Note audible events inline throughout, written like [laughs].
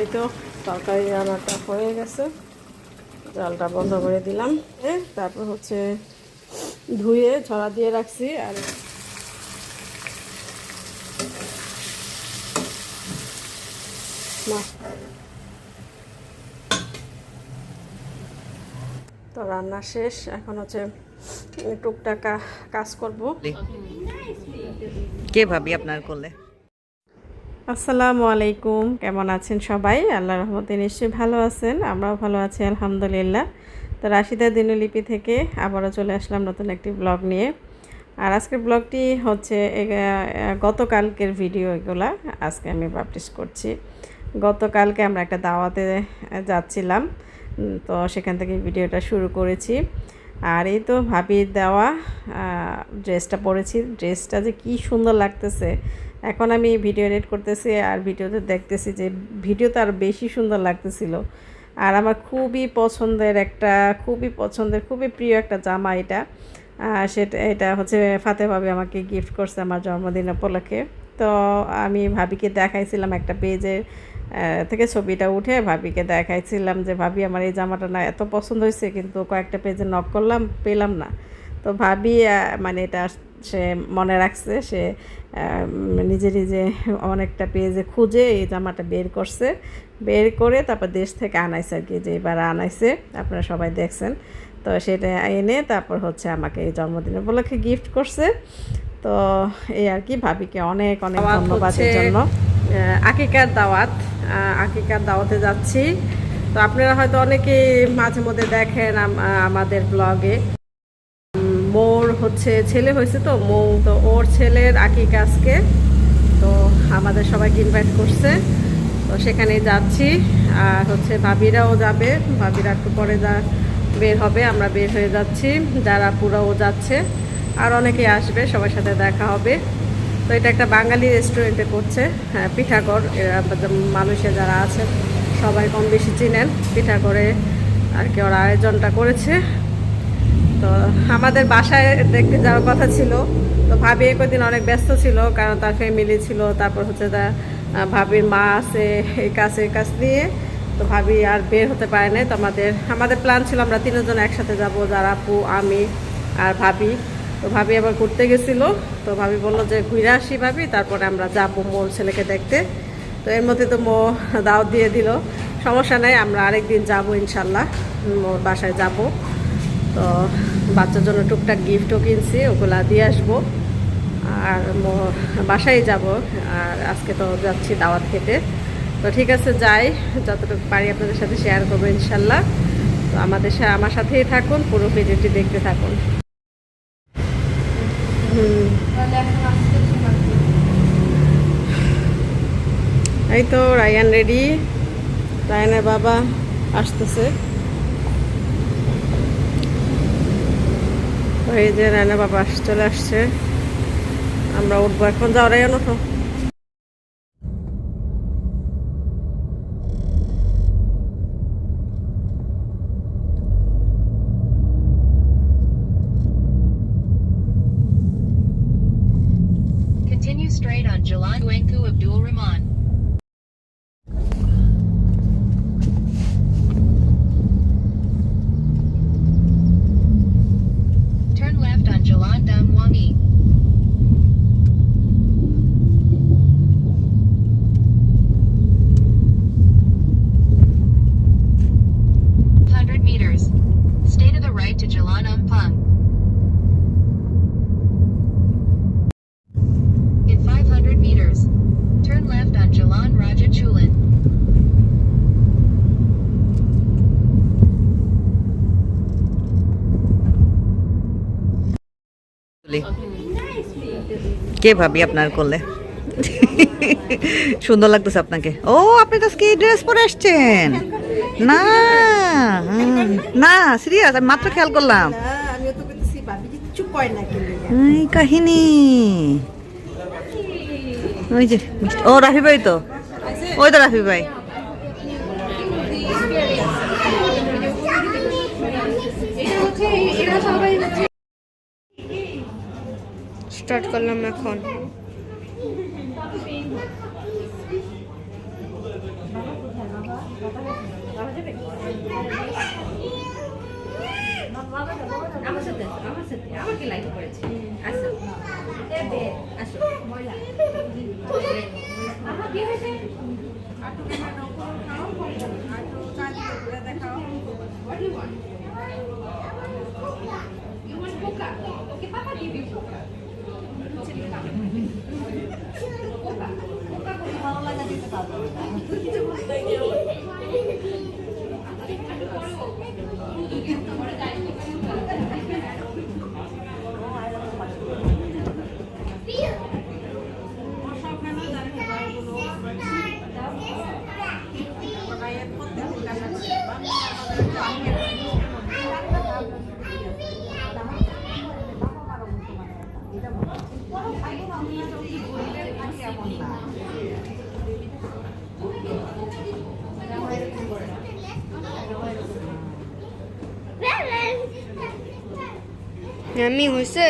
এই তো তরকারি রান্নাটা হয়ে গেছে। জলটা বন্ধ করে দিলাম। তারপর হচ্ছে ধুয়ে ছড়া দিয়ে রাখছি আর তো রান্না শেষ। এখন হচ্ছে টুকটাক কাজ করব। কে ভাবি আপনার করলে আসসালামু আলাইকুম। কেমন আছেন সবাই? আল্লাহ রহমতে নিশ্চয়ই ভালো আছেন, আমরাও ভালো আছি, আলহামদুলিল্লাহ। তো রাশিদা দিনলিপি থেকে আবারও চলে আসলাম নতুন একটি ব্লগ নিয়ে। আর আজকের ব্লগটি হচ্ছে গতকালকের ভিডিও এগুলা আজকে আমি পাবলিশ করছি। গতকালকে আমরা একটা দাওয়াতে যাচ্ছিলাম তো সেখান থেকে ভিডিওটা শুরু করেছি। আর এই তো ভাবির দেওয়া ড্রেসটা পরেছি। ড্রেসটা যে কি সুন্দর লাগতেছে। এখন আমি ভিডিও এডিট করতেছি আর ভিডিওতে দেখতেছি যে ভিডিওতে আরও বেশি সুন্দর লাগতেছিল। আর আমার খুবই পছন্দের একটা, খুবই পছন্দের, খুবই প্রিয় একটা জামা এটা। সেটা, এটা হচ্ছে ফাতে ভাবি আমাকে গিফট করছে আমার জন্মদিন উপলক্ষে। তো আমি ভাবিকে দেখাইছিলাম একটা পেজে থেকে ছবিটা উঠে ভাবিকে দেখাইছিলাম যে ভাবি আমার এই জামাটা না এত পছন্দ হয়েছে কিন্তু কয়েকটা পেজে নক করলাম পেলাম না। তো ভাবি মানে এটা সে মনে রাখছে সে নিজে নিজে অনেকটা পেজে খুঁজে এই জামাটা বের করছে। বের করে তারপর দেশ থেকে আনাইছে আর কি যে এবার আনাইছে আপনারা সবাই দেখছেন। তো সেটা এনে তারপর হচ্ছে আমাকে এই জন্মদিন উপলক্ষে গিফট করছে। তো এই আর কি ভাবিকে অনেক অনেক ধন্যবাদের জন্য। আকিকার দাওয়াত আকিকার দাওয়াতে যাচ্ছি। তো আপনারা হয়তো অনেকে মাঝে মধ্যে দেখেন আমাদের ব্লগে। মোর হচ্ছে ছেলে হয়েছে তো, মৌ তো ওর ছেলের আকিকা আজকে। তো আমাদের সবাইকে ইনভাইট করছে। তো সেখানে যাচ্ছি। আর হচ্ছে ভাবিরাও যাবে। ভাবিরা একটু পরে যা, বের হবে, আমরা বের হয়ে যাচ্ছি। যারা পুরাও যাচ্ছে। আর অনেকে আসবে, সবার সাথে দেখা হবে। তো এটা একটা বাঙালি রেস্টুরেন্টে করছে। হ্যাঁ পিঠাগড় মানুষে যারা আছে, সবাই কম বেশি চিনেন। পিঠাগড়ে আর কি ওরা আয়োজনটা করেছে। তো আমাদের বাসায় দেখতে যাওয়ার কথা ছিল। তো ভাবি কদিন অনেক ব্যস্ত ছিল, কারণ তার ফ্যামিলি ছিল। তারপর হচ্ছে তার ভাবির মা আছে এই কাজ এই কাজ নিয়ে। তো ভাবি আর বের হতে পারে নাই। তো আমাদের আমাদের প্ল্যান ছিল আমরা তিনজন একসাথে যাব, যারা আপু, আমি আর ভাবি। তো ভাবি আবার ঘুরতে গেছিল। তো ভাবি বলল যে ঘুরে আসি ভাবি, তারপরে আমরা যাব মোর ছেলেকে দেখতে। তো এর মধ্যে তো মো দাওয়াত দিয়ে দিল। সমস্যা নাই, আমরা আরেকদিন যাব ইনশাল্লাহ, মোর বাসায় যাব। তো বাচ্চার জন্য টুকটাক গিফটও কিনছি, ওগুলা দিয়ে আসব। আর ম- বাসায় যাব, আর আজকে তো যাচ্ছি দাওয়াত খেতে। তো ঠিক আছে, যাই, যতটুকু পারি আপনাদের সাথে শেয়ার করব ইনশাল্লাহ। তো আমাদের আমার সাথেই থাকুন, পুরো ভিডিওটি দেখতে থাকুন। এই তো রায়ান রেডি। রায়ানের বাবা আসতেছে। এই যে রায়না বাবা চলে আসছে। আমরা উঠবো। এখন যাও, রায়ান, ওঠো। Straight on Jalan Wengku Abdul Rahman. কে ভাবি আপনার করলে সুন্দর লাগতেছে আপনাকে। ও, আপনি তো কি ড্রেস পরে আসছেন। না না সিরিয়াস আমি মাত্র খেয়াল করলাম। কাহিনী। ওই যে, ও রাফি ভাই তো? ওই তো রাফি ভাই। স্টার্ট করলাম এখন আমার সাথে আমার সাথে আমাকে লাইক করেছে আসো আসো ময়লা আমার কি হয়েছে You want coca? Okay, Papa give you coca. 走りながら。আমি হয়েছে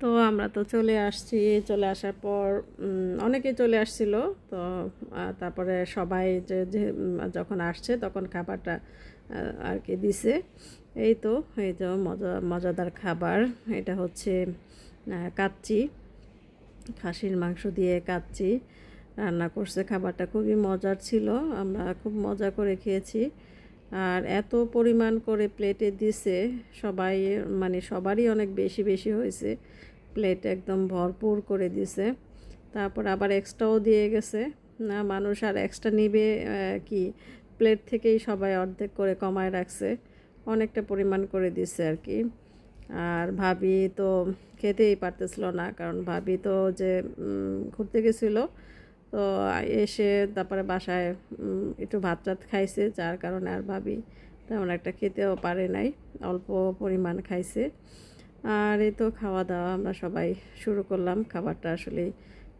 তো আমরা তো চলে আসছি, চলে আসার পর অনেকে চলে আসছিল। তো তারপরে সবাই যে যখন আসছে তখন খাবারটা আর কি দিছে। এই তো, এই যে মজা, মজাদার খাবার। এটা হচ্ছে কাচ্চি। খাসির মাংস দিয়ে কাচ্চি রান্না করছে। খাবারটা খুবই মজার ছিল। আমরা খুব মজা করে খেয়েছি। আর এত পরিমাণ করে প্লেটে দিছে, সবাই মানে সবারই অনেক বেশি বেশি হয়েছে। প্লেট একদম ভরপুর করে দিছে। তারপর আবার এক্সট্রাও দিয়ে গেছে। না, মানুষ আর এক্সট্রা নিবে কি? প্লেট থেকেই সবাই অর্ধেক করে কমায় রাখছে। অনেকটা পরিমাণ করে দিছে আর কি। আর ভাবি তো খেতেই পারতেছিল না, কারণ ভাবি তো যে ঘুরতে গেছিল, তো এসে তারপরে বাসায় একটু ভাত টাত খাইছে, যার কারণে আর ভাবি তেমন একটা খেতেও পারে নাই, অল্প পরিমাণ খাইছে। আর এই তো খাওয়া দাওয়া আমরা সবাই শুরু করলাম। খাবারটা আসলে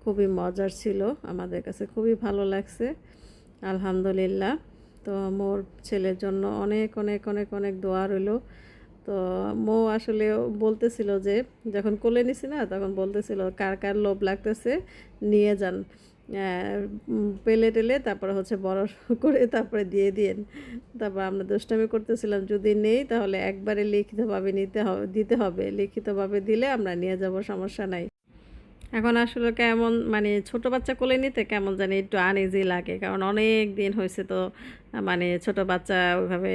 খুবই মজার ছিল, আমাদের কাছে খুবই ভালো লাগছে, আলহামদুলিল্লাহ। তো মোর ছেলের জন্য অনেক অনেক অনেক অনেক দোয়া রইল। তো মো আসলে বলতেছিল যে, যখন কোলে নিছি না, তখন বলতেছিল, কার কার লোভ লাগতেছে, নিয়ে যান। পেলে টেলে তারপরে হচ্ছে বড় [laughs] করে তারপরে দিয়ে দিয়েন। তারপর আমরা দুষ্টামি করতেছিলাম, যদি নেই, তাহলে একবারে লিখিতভাবে নিতে হবে দিতে হবে। লিখিতভাবে দিলে আমরা নিয়ে যাব, সমস্যা নাই। এখন আসলে কেমন মানে ছোট বাচ্চা কোলে নিতে কেমন জানি একটু আনইজি লাগে। কারণ অনেক দিন হয়েছে তো মানে ছোট বাচ্চা ওইভাবে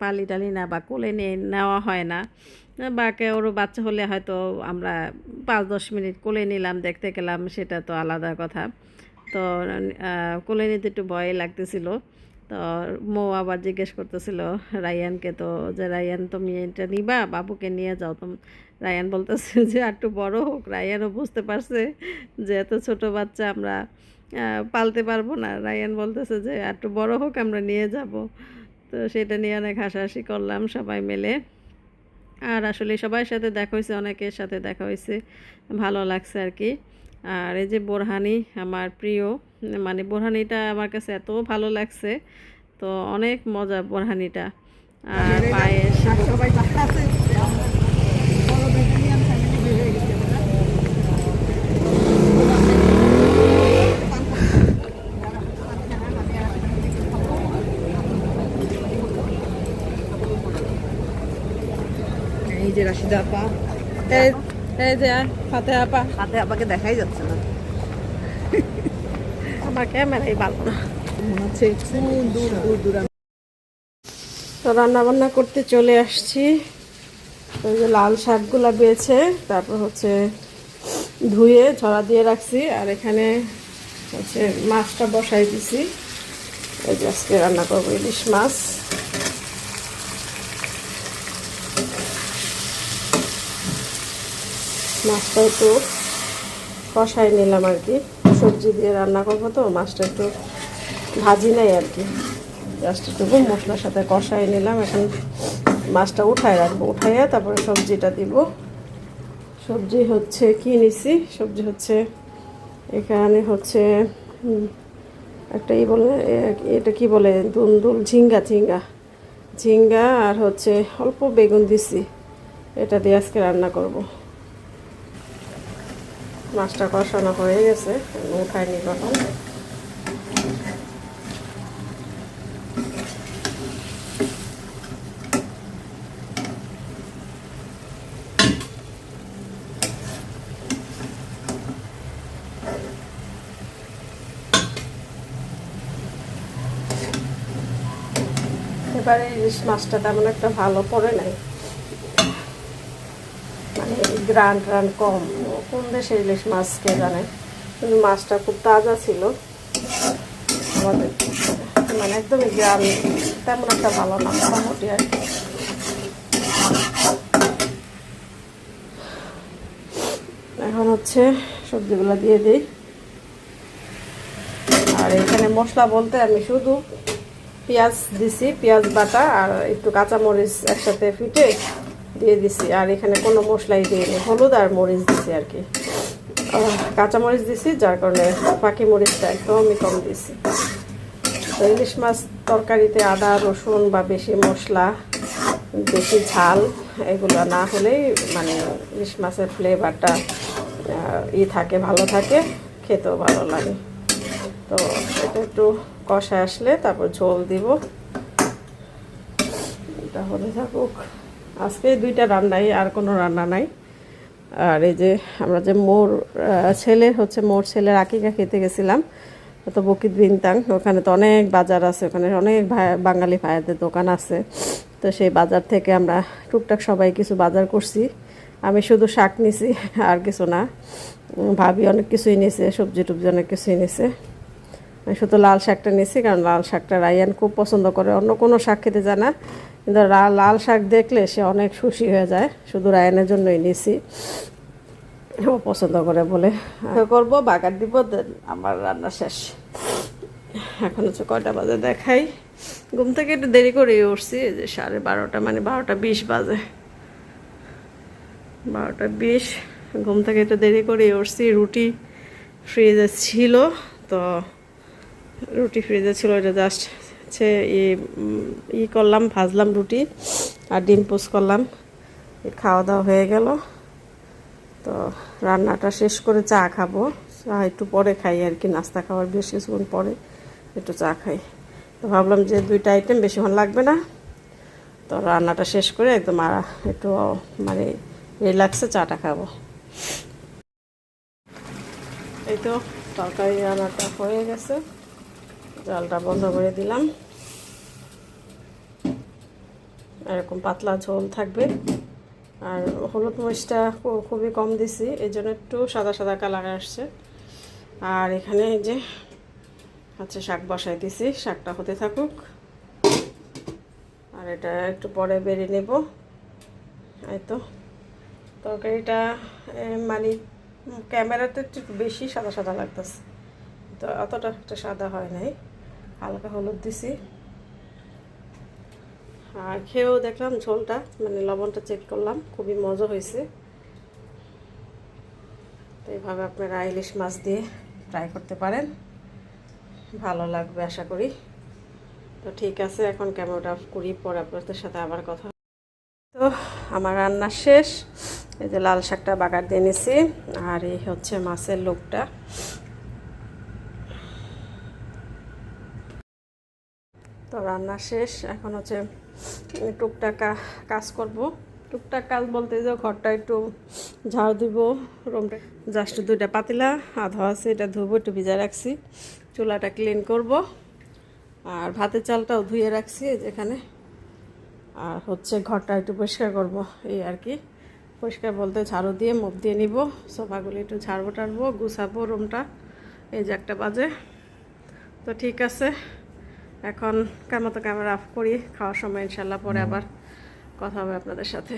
পালি টালি না বা কোলে নিয়ে নেওয়া হয় না। বা ওরও বাচ্চা হলে হয়তো আমরা পাঁচ দশ মিনিট কোলে নিলাম, দেখতে গেলাম সেটা তো আলাদা কথা। তো কোলে নিতে একটু ভয় লাগতেছিল। তো মৌ আবার জিজ্ঞেস করতেছিল, রায়ানকে তো, যে, রায়ান তুমি এটা নিবা, বাবুকে নিয়ে যাও তো রায়ান বলতেছে যে একটু বড় হোক। রায়ানও বুঝতে পারছে যে এত ছোট বাচ্চা আমরা পালতে পারব না। রায়ান বলতেছে যে একটু বড় হোক আমরা নিয়ে যাব। তো সেটা নিয়ে অনেক হাসাহাসি করলাম সবাই মিলে। আর আসলে সবার সাথে দেখা হয়েছে অনেকের সাথে দেখা হয়েছে। ভালো লাগছে আর কি আর এই যে বোরহানি আমার প্রিয় মানে বোরহানিটা আমার কাছে এত ভালো লাগছে। তো অনেক মজা বোরহানিটা। আর পায়েস সবাই বাসা আছে বড় বেজিয়ান ফ্যামিলি হয়ে গেছে এই যে রাশিদা আপা এই এই যে ফাতে আপা। আপাকে দেখাই যাচ্ছে না। আমার ক্যামেরাই ভালো না। হচ্ছে দূর দূর তো রান্না বান্না করতে চলে আসছি। ওই যে লাল শাকগুলা বেছে তারপর হচ্ছে ধুয়ে ছড়া দিয়ে রাখছি আর এখানে হচ্ছে মাছটা বসাই দিছি। এই যে আজকে রান্না করব ইলিশ মাছ। মাছটা একটু কষাই নিলাম আর কি। সবজি দিয়ে রান্না করব তো, মাছটা একটু ভাজি নাই আর কি। জাস্ট একটু মশলার সাথে কষাই নিলাম। এখন মাছটা উঠায় রাখব। উঠাইয়া তারপরে সবজিটা দিব। সবজি হচ্ছে কি নিছি? সবজি হচ্ছে এখানে হচ্ছে একটা ই বলে এটা কি বলে? দুন্দুল ঝিঙ্গা ঝিঙ্গা। ঝিঙ্গা আর হচ্ছে অল্প বেগুন দিছি। এটা দিয়ে আজকে রান্না করব। মাছটা কষানো হয়ে গেছে উঠায়নি কখন এবারে ইলিশ মাছটা তেমন একটা ভালো পড়ে নাই। মানে গ্রান ট্রান কম। কোন দেশে ইলিশ মাছ কে জানে? কিন্তু মাছটা খুব তাজা ছিল। আমাদের মানে একদমই গ্রাম, তেমন একটা ভালো না, মোটামুটি আর এখন হচ্ছে সবজিগুলো দিয়ে দিই। আর এখানে মশলা বলতে আমি শুধু পেঁয়াজ দিছি, পেঁয়াজ বাটা আর একটু কাঁচামরিচ একসাথে ফিটে দিয়ে দিছি। আর এখানে কোনো মশলাই দিইনি হলুদ আর মরিচ দিছি আর কি। কাঁচামরিচ দিছি, যার কারণে পাখি মরিচটা একদমই কম দিছি। তো ইলিশ মাছ তরকারিতে আদা, রসুন বা বেশি মশলা, বেশি ঝাল, এগুলো না হলেই মানে ইলিশ মাছের ফ্লেভারটা ই থাকে, ভালো থাকে, খেতেও ভালো লাগে। তো এটা একটু কষা আসলে তারপর ঝোল দিব। এটা হতে থাকুক। আজকে দুইটা রান্নাই, আর কোনো রান্না নাই। আর এই যে আমরা যে মোর ছেলের হচ্ছে, মোর ছেলের আকিকা খেতে গেছিলাম। তো বকিত বিনতাং, ওখানে তো অনেক বাজার আছে, ওখানে অনেক ভাই বাঙালি ভাইয়াদের দোকান আছে। তো সেই বাজার থেকে আমরা টুকটাক সবাই কিছু বাজার করছি। আমি শুধু শাক নিছি, আর কিছু না। ভাবি অনেক কিছুই নিয়েছে সবজি টুবজি অনেক কিছুই নিয়েছে আমি শুধু লাল শাকটা নিয়েছি কারণ লাল শাকটা রায়ান খুব পছন্দ করে, অন্য কোনো শাক খেতে যায় না। কিন্তু লাল শাক দেখলে সে অনেক খুশি হয়ে যায়। শুধু রায়নের জন্যই নিয়েছি ও পছন্দ করে বলে। করব, বাগার দিব আমার রান্না শেষ। এখন হচ্ছে কয়টা বাজে দেখাই। ঘুম থেকে একটু দেরি করে উঠছি যে সাড়ে বারোটা মানে বারোটা বিশ বাজে। বারোটা বিশ, ঘুম থেকে একটু দেরি করে উঠছি। রুটি ফ্রিজে ছিল, তো রুটি ফ্রিজে ছিল এটা জাস্ট হচ্ছে ই করলাম, ভাজলাম রুটি আর ডিম পোস করলাম। খাওয়া দাওয়া হয়ে গেল। তো রান্নাটা শেষ করে চা খাব। চা একটু পরে খাই আর কি, নাস্তা খাওয়ার বেশ কিছুক্ষণ পরে একটু চা খাই। তো ভাবলাম যে দুইটা আইটেম বেশিক্ষণ লাগবে না। তো রান্নাটা শেষ করে একদম আর একটু মানে রিল্যাক্সে চাটা খাব। এই তো, তরকারি রান্নাটা হয়ে গেছে। জলটা বন্ধ করে দিলাম। এরকম পাতলা ঝোল থাকবে। আর হলুদ মরিচটা খুবই কম দিছি এই জন্য একটু সাদা সাদা কালার আসছে। আর এখানে যে আচ্ছা শাক বসাই দিছি, শাকটা হতে থাকুক। আর এটা একটু পরে বেরিয়ে নেব। এই তো। তরকারিটা মানে ক্যামেরাতে একটু বেশি সাদা সাদা লাগতেছে। তো অতটা একটা সাদা হয় নাই। হালকা হলুদ দিছি। আর খেয়েও দেখলাম ঝোলটা মানে লবণটা চেক করলাম, খুবই মজা হয়েছে। তো এইভাবে আপনারা ইলিশ মাছ দিয়ে ট্রাই করতে পারেন। ভালো লাগবে আশা করি। তো ঠিক আছে, এখন ক্যামেরাটা অফ করি, পরে আপনাদের সাথে আবার কথা তো আমার রান্না শেষ। এই যে লাল শাকটা বাগার দিয়ে নিছি, আর এই হচ্ছে মাছের লোকটা তো রান্না শেষ। এখন হচ্ছে টুকটাক কাজ করব। টুকটাক কাজ বলতে যে ঘরটা একটু ঝাড় দিব, রুমটা জাস্ট দুইটা পাতিলা, আধা আছে, এটা ধুবো, একটু ভিজা রাখছি। চুলাটা ক্লিন করব। আর ভাতের চালটাও ধুয়ে রাখছি যেখানে। আর হচ্ছে ঘরটা একটু পরিষ্কার করব, এই আর কি। পরিষ্কার বলতে ঝাড়ু দিয়ে মুখ দিয়ে নিব, সোফাগুলি একটু ঝাড়বো টাড়বো গুছাবো রুমটা। এই যে একটা বাজে। তো ঠিক আছে। এখন কেমন তো ক্যামেরা অফ করি খাওয়ার সময় ইনশাল্লাহ পরে আবার কথা হবে আপনাদের সাথে।